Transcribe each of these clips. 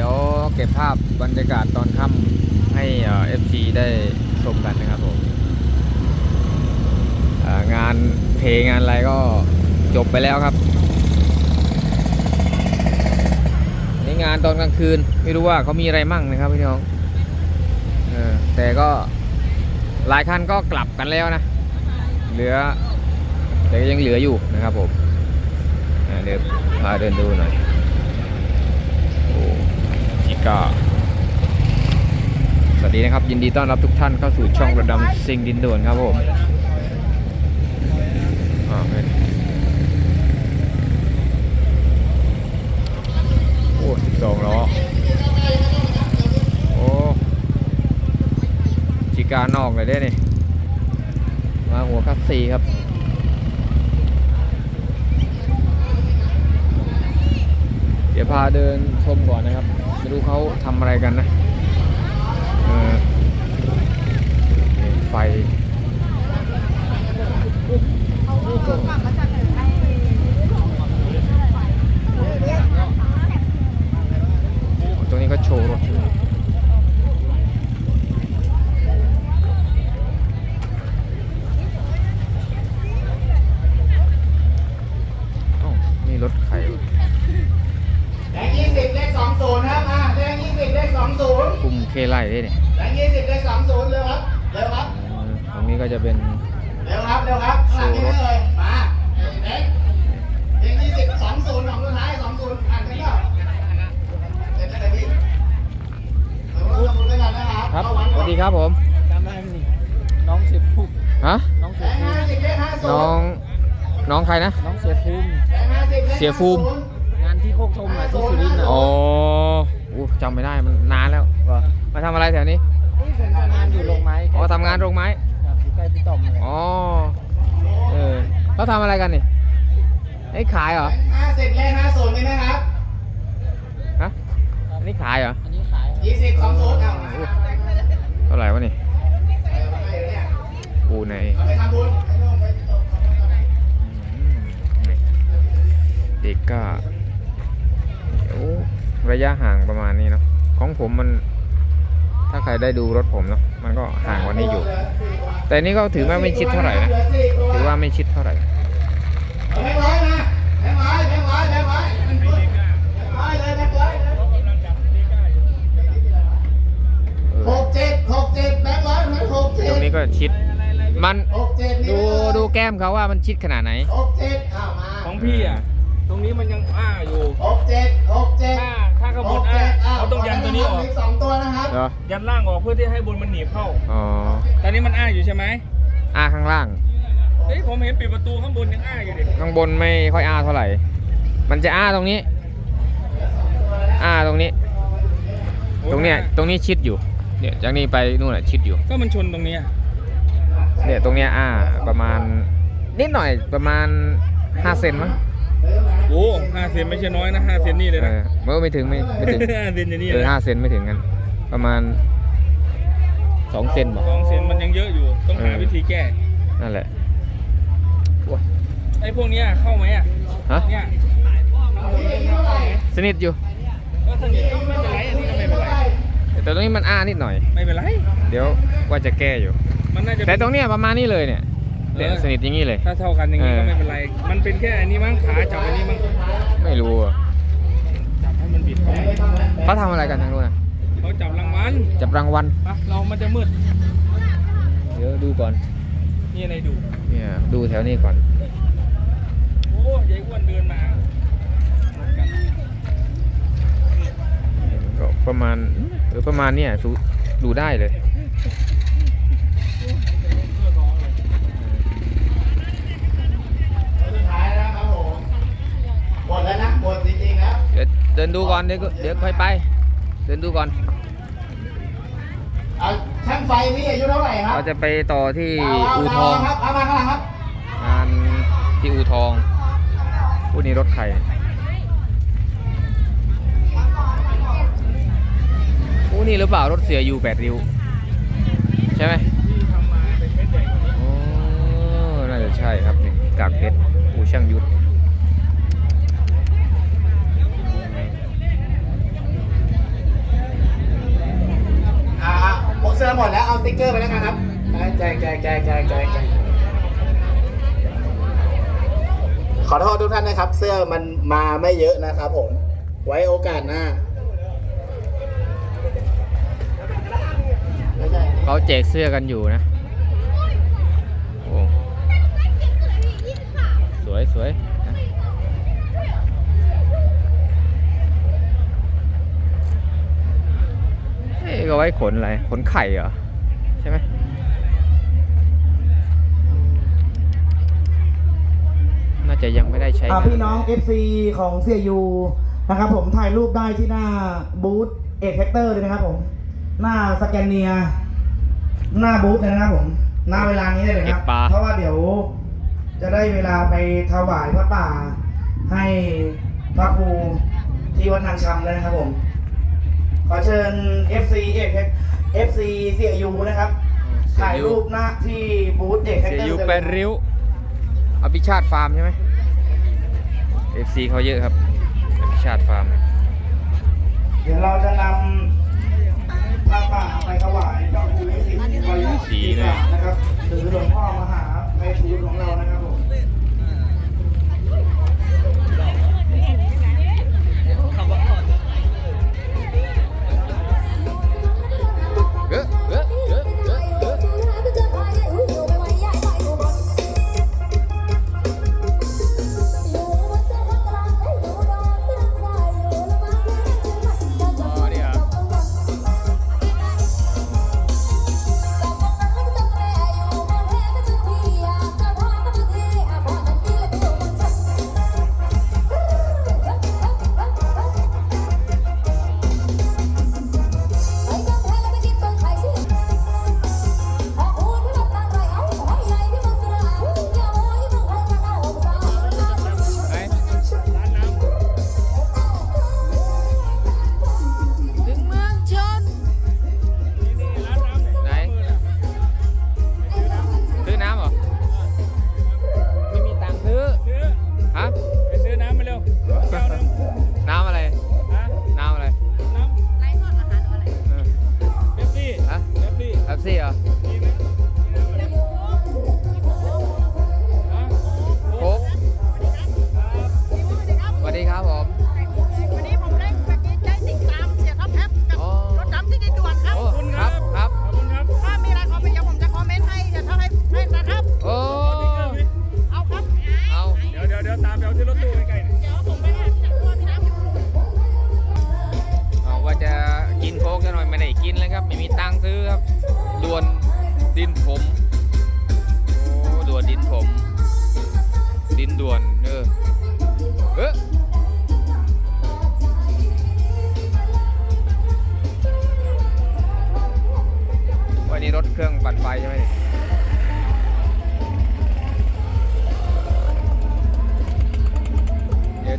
ี๋ยวเก็บภาพบรรยากาศตอนค่ำให้เอฟซีได้ชมกันนะครับผมงานเพลงงานอะไรก็จบไปแล้วครับในงานตอนกลางคืนไม่รู้ว่าเขามีอะไรมั่งนะครับพี่น้องออแต่ก็หลายคันก็กลับกันแล้วนะ เหลือ แต่ยังเหลืออยู่นะครับผมเดี๋ยวพาเดินดูหน่อย ก้าสวัสดีนะครับ ยินดีต้อนรับทุกท่านเข้าสู่ช่องระดำซิงดินด่วนครับผมอ่าเป็นโอ้สิบสองล้อ โอ้ชิกานอกเลยได้นี่มาหัวคัสซีครับ เดี๋ยวพาเดินชมก่อนนะครับไม่รู้เขาทำอะไรกันนะไฟตรงนี้ก็โชว์รถอยู่อ้าวนี่รถใครวะ แบงค์ยี่สิบเลขสองศูนย์ครับมาแบงค์ยี่สิบเลขสองศู นย์กลุ่มเคไลได้เนี่ยแบงค์ยี่สิบเลขสองศูนย์เร็วครับ เร็วครับอืมตรงนี้ก็จะเป็น เร็วครับ เร็วครับข้างหลังนี้เลย มาแบงค์แบงค์ยี่สิบสองศูนย์ของสุดท้ายสองศูนย์อ่านกันเปล่าเสร็จแล้วเดี๋ยวพี่เราพูดกันด้วยกันนะครับครับ เข้าวันสก่อวันสดีครับผม จำได้ไหมนี่น้องเสียภูมิฮะ น้องแบเสียงค์ภูห้ามิสิบเลขห้าศูนย์น้องน้องใครนะ น้องเสียภูมิแบงค์ห้าสิบเลขเสียฟูมิงานที่โคกชมอะที่สุรินทร์อะอ๋ออู้จำไม่ได้มันนานแล้ว มาทำอะไรแถวนี้ นี่ผมทำงานอยู่โรงไม้อ๋อทำงานโรงไม้ ครับอยู่ใกล้พี่ต่อมเลยอ๋อ เออเขาทำอะไรกันนี่ไอ้ขายเหรอแบงค์ห้าสิบเลขห้าศูนย์นี่นะครับฮะ อันนี้ขายเหรอ อันนี้ขายยี่สิบสองศูนย์เอามาเท่าไหร่วะนี่เอาไปเลยเนี่ยปูในเอาไปทำบุญให้โน่นไปตกอืมนี่เด็กก็โอ้ระยะห่างประมาณนี้เนาะ ของผมมัน ถ้าใครได้ดูรถผมเนาะมันก็ห่างกว่านี้อยู่ แต่นี่ก็ถือว่าไม่ชิดเท่าไหร่นะถือว่าไม่ชิดเท่าไหร่เอาแบงค์ร้อยมาแบงค์ร้อยแบงค์ร้อยแบงค์ร้อยแบงค์ร้อยเลยแบงค์ร้อยเลยหกเจ็ดหกเจ็ดแบงค์ร้อยมันหกเจ็ดตรงนี้ก็ชิด มันหกเจ็ดนี่ดูดูแก้มเขาว่ามันชิดขนาดไหนหกเจ็ดอ้าวมาของพี่อะตรงนี้มันยังอ้าอยู่หกเจ็ดหกเจ็ดถ้าถ้าขบหวนกอ้าเจ็ดอ้าวเขาต้องยันตัวนี้ออกมีสองตัวนะครับ เหรอยันล่างออกเพื่อที่ให้บนมันหนีบเข้า อ๋อตอนนี้มันอ้าอยู่ใช่ไหมอ้าข้างล่าง เฮ้ยผมเห็นปิดประตูข้างบนยังอ้าอยู่ดิข้างบนไม่ค่อยอ้าเท่าไหร่ มันจะอ้าตรงนี้ อ้าตรงนี้ ตรงเนี้ยตรงนี้ชิดอยู่ เนี่ยจากนี้ไปนู่นแหละชิดอยู่ ก็มันชนตรงเนี้ยเนี่ยตรงเนี้ยอ้าประมาณนิดหน่อยประมาณ5เซนมั้งโอ้ห้าเซนไม่ใช่น้อยนะห้าเซนนี่เลยเอนะอเมื่อไม่ถึงไม่ไม่ถึงห้าเซนอย่างนี้เอเลอยห้าเซนไม่ถึงกัน ประมาณ2เซนบอกสองเซนมันยังเยอะอยู่ ต้องหาเออวิธีแก้ นั่นแหละโอ้ยไอ้พวกเนี้ยเข้าไหมอะฮะเนี่ยสนิทอยู่ก็สนิทก็ไม่เป็นไรอันนี้ก็ไม่เป็นไรแต่ตรงนี้มันอ้านิดหน่อย ไม่เป็นไร เดี๋ยวว่าจะแก้อยู่ มันน่าจะแต่ตรงเนี้ยประมาณนี้เลยเนี่ยเนี่ยเออสนิทอย่างนี้เลย ถ้าเท่ากันอย่างนี้เออก็ไม่เป็นไร มันเป็นแค่อันนี้มั้งขาจับอันนี้มั้ง ไม่รู้อะจับให้มันบิดเข้าไปเขาทำอะไรกันทางนู้นนะ เขาจับรางวัลจับรางวัลปะเรามันจะมืด เดี๋ยวดูก่อน นี่อะไรดู เนี่ยดูแถวนี้ก่อน โอ้ยายอ้วนเดินมาหมดกันก็ประมาณเออประมาณเนี่ยดูดูได้เลยสุดท้ายแล้วครับผมหมดแล้วนะหมดจริงๆแล้ว เดี๋ยวเดินดูก่อนเดี๋ยวก็เดี๋ยวค่อยไป เดินดูก่อนเอา ช่างไฟนี่อายุเท่าไหร่ครับเราจะไปต่อที่เาอูเาทองเาครับเอามาข้างหลังครับงานที่อูทองพูดนี้รถใครอู้นี่หรือเปล่ารถเสียอยู่แปดริ้ว ใช่ไหมที่ทำมาเป็นเม็ดใหญ่กว่านี้โอ้น่าจะใช่ครับนี่กากเพชรอูช่างยุทธ ผมเสื้อหมดแล้วเอาสติ๊กเกอร์ไปแล้วกันครับแจกแจกแจกแจกแจกแจกขอโทษทุกท่านนะครับ เสื้อมันมาไม่เยอะนะครับผม ไว้โอกาสหน้าเขาแจกเสื้อกันอยู่นะโอ้สวยสวยนะ เอ้ยก็ไว้ขนอะไร ขนไข่เหรอ ใช่ไหมน่าจะยังไม่ได้ใช้อ่างานพี่น้อง FC ของเสียยูนะครับผมถ่ายรูปได้ที่หน้าบูธเอกแท็กเตอร์เลยนะครับผม หน้าสแกนเนีย หน้าบูธเลยนะครับผม หน้าเวลานี้เลยนะครับ เพราะว่าเดี๋ยว จะได้เวลาไปถวายพระป่า ให้พระครูที่วัดทางชำเลยนะครับผม ขอเชิญ FC เอก FC เสียยูนะครับ ถ่ายรูปหน้าที่บูธเอกแท็กเสียเตอร์ยูเลยแปดริ้วอภิชาติฟาร์มใช่ไหม FC เขาเยอะครับอภิชาติฟาร์ม เดี๋ยวเราจะนำพระป่าไปถวายเจ้าคุณฤาษีวัยฤาษีเลยนะครับหรือหลวงพ่อมหาไพฑูรย์ของเรานะครับ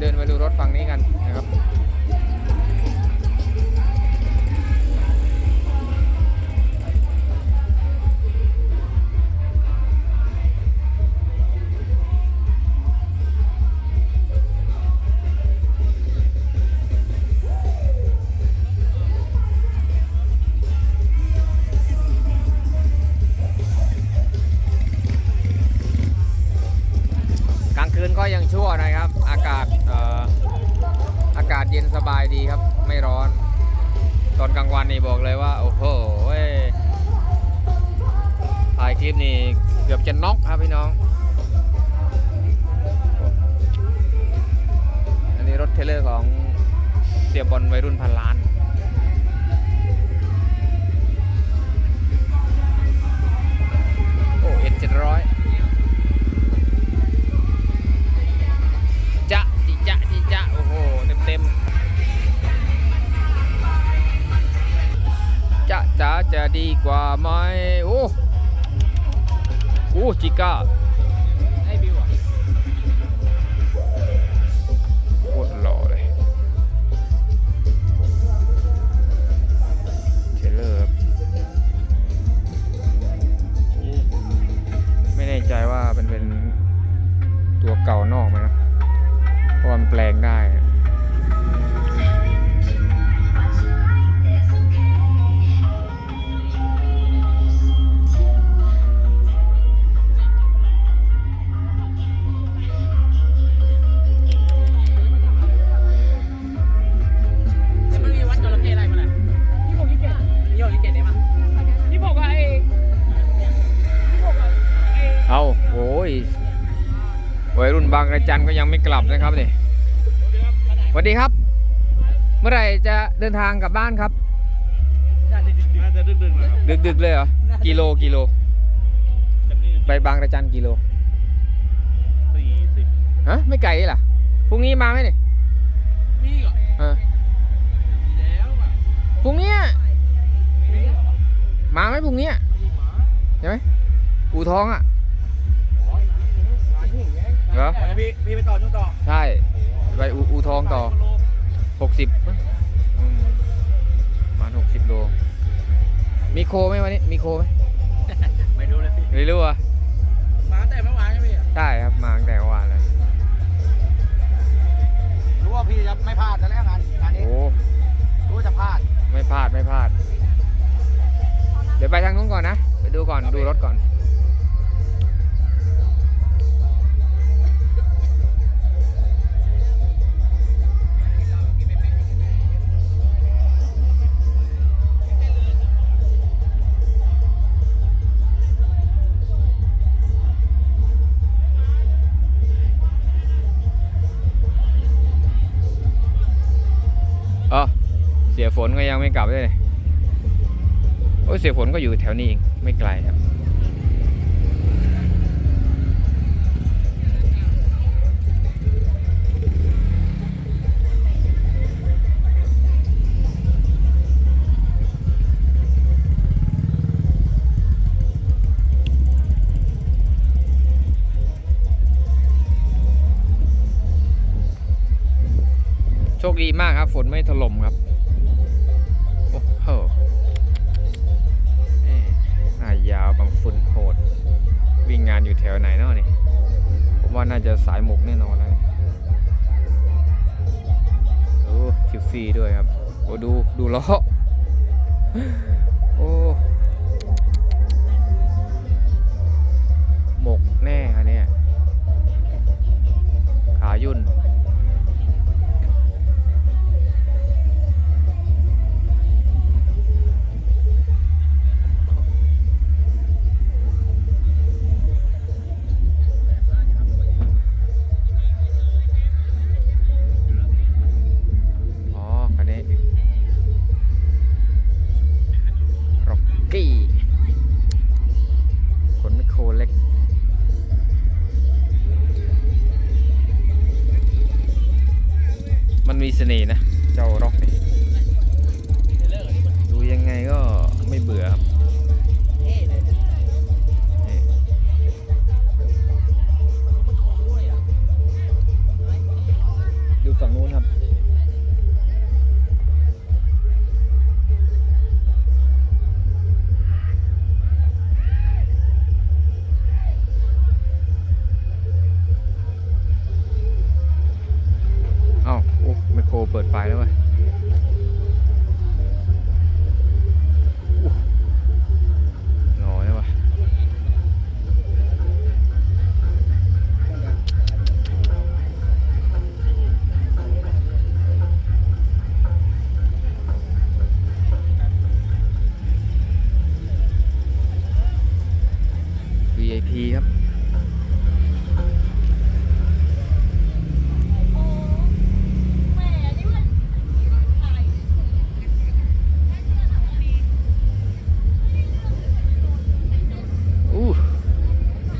เดินมาดูรถฝั่งนี้กันนะครับ เย็นสบายดีครับ ไม่ร้อน ตอนกลางวันนี่บอกเลยว่า โอ้โหถ่ายคลิปนี่เกือบจะน็อกครับพี่น้อง อันนี้รถเทเลอร์ของเสียบอลวัยรุ่นพันล้านโอ้เอ็ดเจ็ดร้อย เต็มเต็มจะจ๋าจะดีกว่าไหมโอ้โอ้จิก้าให้บิวอะโคตรหล่อเลยเทรลเลอร์ครับไม่แน่ใจว่าเป็นเป็นตัวเก่านอกไหมนะเพราะมันแปลงได้ ยรุ่นบางระจันก็ยังไม่กลับนะครับนี่สวัสดีครับ เมื่อไหร่จะเดินทางกลับบ้านครับน่าจะดึกๆนะครับดึกๆเลยเหรอกิโลกิโล จากนี้ไปบางระจันกิโลสี่สิบฮะไม่ไกลล่ะพรุ่งนี้มาไหมนี่มีเหรอเออมีแล้วอะพรุ่งเนี้ยมีเหรอมาไหมพรุ่งเนี้ยมีหมาใช่ไหมอู่ทองอะอ๋อร้านหิ่ง ไงเหรอพี่พี่ไปต่อนู่นต่อใช่ไปอู่อู่ทองต่อหกสิบประมาณหกสิบโล มีโคไหมวันนี้ มีโคไหมไม่รู้เลยพี่ไม่รู้อะ ฝนก็ยังไม่กลับเลยโอ้ยเสียฝนก็อยู่แถวนี้เองไม่ไกลครับโชคดีมากครับ ฝนไม่ถล่มครับ ฝุ่นโหด วิ่งงานอยู่แถวไหนเนาะนี่ ผมว่าน่าจะสายหมกแน่นอนแล้วนี่โอ้ทิวฟรีด้วยครับ โอ้ดูดูล้อ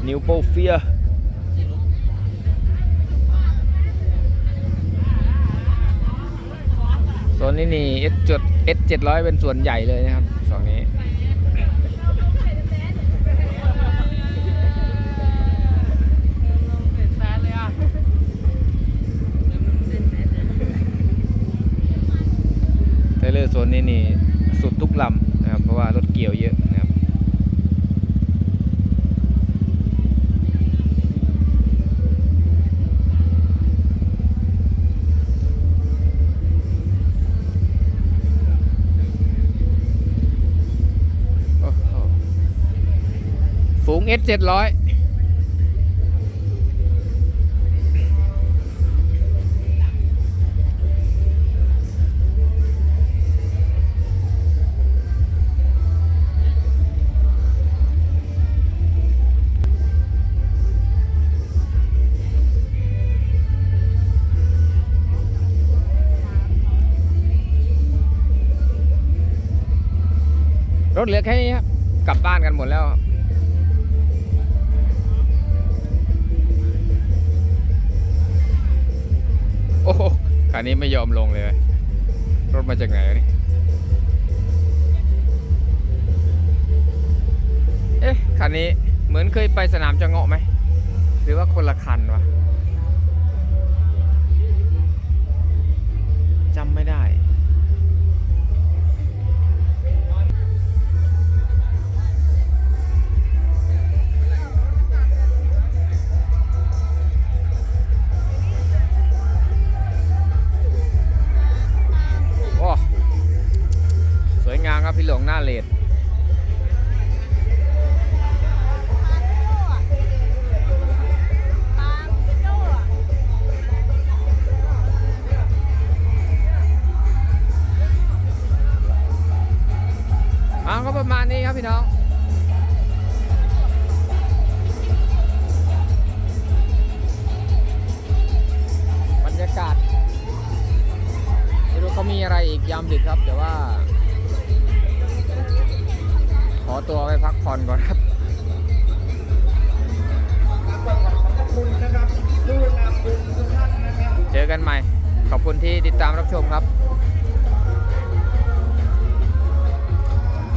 นิวโปเฟียส่วนนี้นี่ S จุด S เจ็ดร้อยเป็นส่วนใหญ่เลยนะครับสองนี้เทเลอร์โซนนี้นี่สุดทุกลำนะครับ เพราะว่ารถเกี่ยวเยอะ S เจ็ดร้อยรถเหลือแค่นี้ครับ กลับบ้านกันหมดแล้วครับ อ้โหคันนี้ไม่ยอมลงเลย รถมาจากไหนวะนี่ เอ๊ะ คันนี้เหมือนเคยไปสนามจะเงาะไหม หรือว่าคนละคันวะจำไม่ได้ อ่าก็ประมาณนี้ครับพี่น้อง บรรยากาศไม่รู้เขามีอะไรอีกยามดึกครับแต่ว่า ขอตัวไปพักผ่อนก่อนครับเจอกันใหม่ ขอบคุณที่ติดตามรับชมครับ